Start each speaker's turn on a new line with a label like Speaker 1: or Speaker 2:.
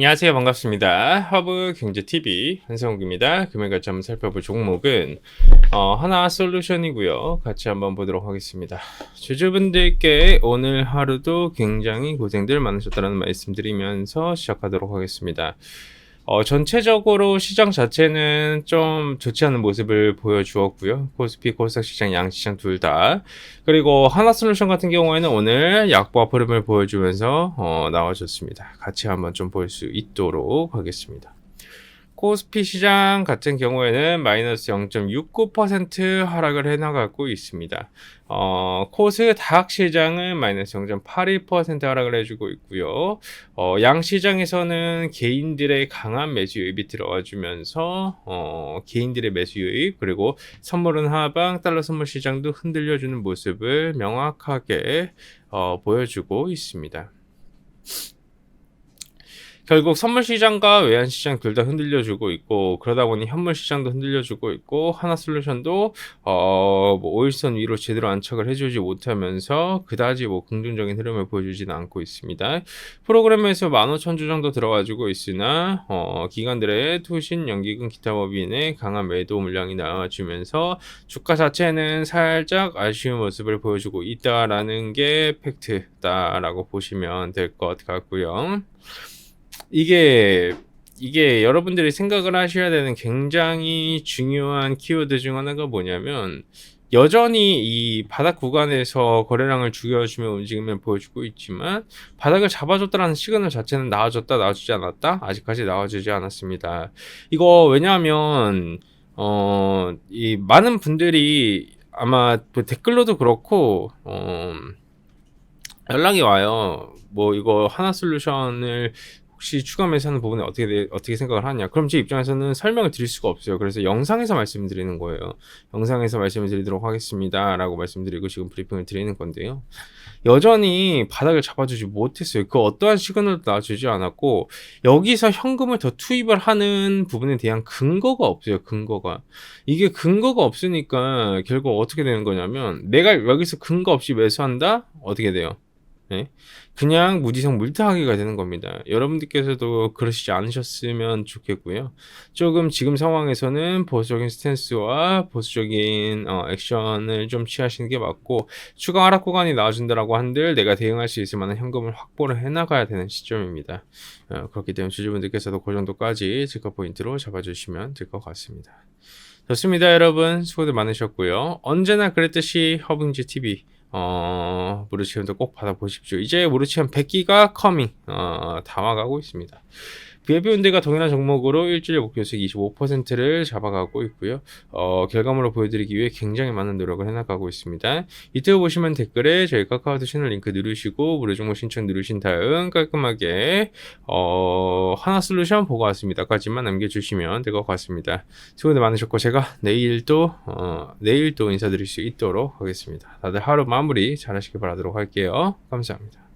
Speaker 1: 안녕하세요. 반갑습니다. 허브 경제 TV 한성욱입니다. 금일 같이 살펴볼 종목은 어, 하나 솔루션이고요. 같이 한번 보도록 하겠습니다. 주주분들께 오늘 하루도 굉장히 고생들 많으셨다는 말씀드리면서 시작하도록 하겠습니다. 어, 전체적으로 시장 자체는 좀 좋지 않은 모습을 보여주었고요. 코스피, 코스닥 시장, 양시장 둘 다. 그리고 하나솔루션 같은 경우에는 오늘 약보합 흐름을 보여주면서 어, 나와줬습니다. 같이 한번 좀 볼 수 있도록 하겠습니다. 코스피 시장 같은 경우에는 마이너스 0.69% 하락을 해나가고 있습니다. 어, 코스 닥 시장은 마이너스 0.82% 하락을 해주고 있고요. 어, 양 시장에서는 개인들의 강한 매수 유입이 들어와 주면서 어, 개인들의 매수 유입 그리고 선물은 하방 달러 선물 시장도 흔들려주는 모습을 명확하게 어, 보여주고 있습니다. 결국 선물 시장과 외환 시장 둘 다 흔들려주고 있고 그러다 보니 현물 시장도 흔들려주고 있고 하나 솔루션도 어뭐 오일선 위로 제대로 안착을 해주지 못하면서 그다지 뭐 긍정적인 흐름을 보여주지는 않고 있습니다. 프로그램에서 15,000주 정도 들어가지고 있으나 어 기관들의 투신 연기금 기타 법인의 강한 매도 물량이 나와주면서 주가 자체는 살짝 아쉬운 모습을 보여주고 있다라는 게 팩트다라고 보시면 될 것 같고요. 이게 이게 여러분들이 생각을 하셔야 되는 굉장히 중요한 키워드 중 하나가 뭐냐면 여전히 이 바닥 구간에서 거래량을 죽여주며 움직임을 보여주고 있지만 바닥을 잡아줬다라는 시그널 자체는 나와줬다 나와주지 않았다 아직까지 나와주지 않았습니다. 이거 왜냐하면 어 이 많은 분들이 아마 또 댓글로도 그렇고 어 연락이 와요. 뭐 이거 하나 솔루션을 혹시 추가 매수하는 부분에 어떻게 돼- 어떻게 생각을 하냐? 그럼 제 입장에서는 설명을 드릴 수가 없어요. 그래서 영상에서 말씀드리는 거예요. 영상에서 말씀을 드리도록 하겠습니다라고 말씀드리고 지금 브리핑을 드리는 건데요. 여전히 바닥을 잡아주지 못했어요. 그 어떠한 시그널도 나와주지 않았고 여기서 현금을 더 투입을 하는 부분에 대한 근거가 없어요. 근거가 이게 근거가 없으니까 결국 어떻게 되는 거냐면 내가 여기서 근거 없이 매수한다 어떻게 돼요? 네? 그냥 무지성 물타기가 되는 겁니다. 여러분들께서도 그러시지 않으셨으면 좋겠고요. 조금 지금 상황에서는 보수적인 스탠스와 보수적인 어, 액션을 좀 취하시는 게 맞고 추가 하락 구간이 나와준다라고 한들 내가 대응할 수 있을 만한 현금을 확보를 해나가야 되는 시점입니다. 어, 그렇기 때문에 주주분들께서도 그 정도까지 지가 포인트로 잡아주시면 될 것 같습니다. 좋습니다, 여러분. 수고들 많으셨고요. 언제나 그랬듯이 허빙지 TV 어, 무르치움도 꼭 받아보십시오. 이제 무르치움 100기가 커밍, 어, 다 와가고 있습니다. 운대가 동일한 종목으로 일주일 목표 수익 25%를 잡아가고 있고요. 어, 결과물을 보여드리기 위해 굉장히 많은 노력을 해나가고 있습니다. 이때 보시면 댓글에 저희 카카오톡 채널 링크 누르시고 무료 정보 신청 누르신 다음 깔끔하게 어, 하나 솔루션 보고 왔습니다까지만 남겨주시면 될 것 같습니다. 수고들 많으셨고 제가 내일 또 어, 내일 또 인사드릴 수 있도록 하겠습니다. 다들 하루 마무리 잘 하시길 바라도록 할게요. 감사합니다.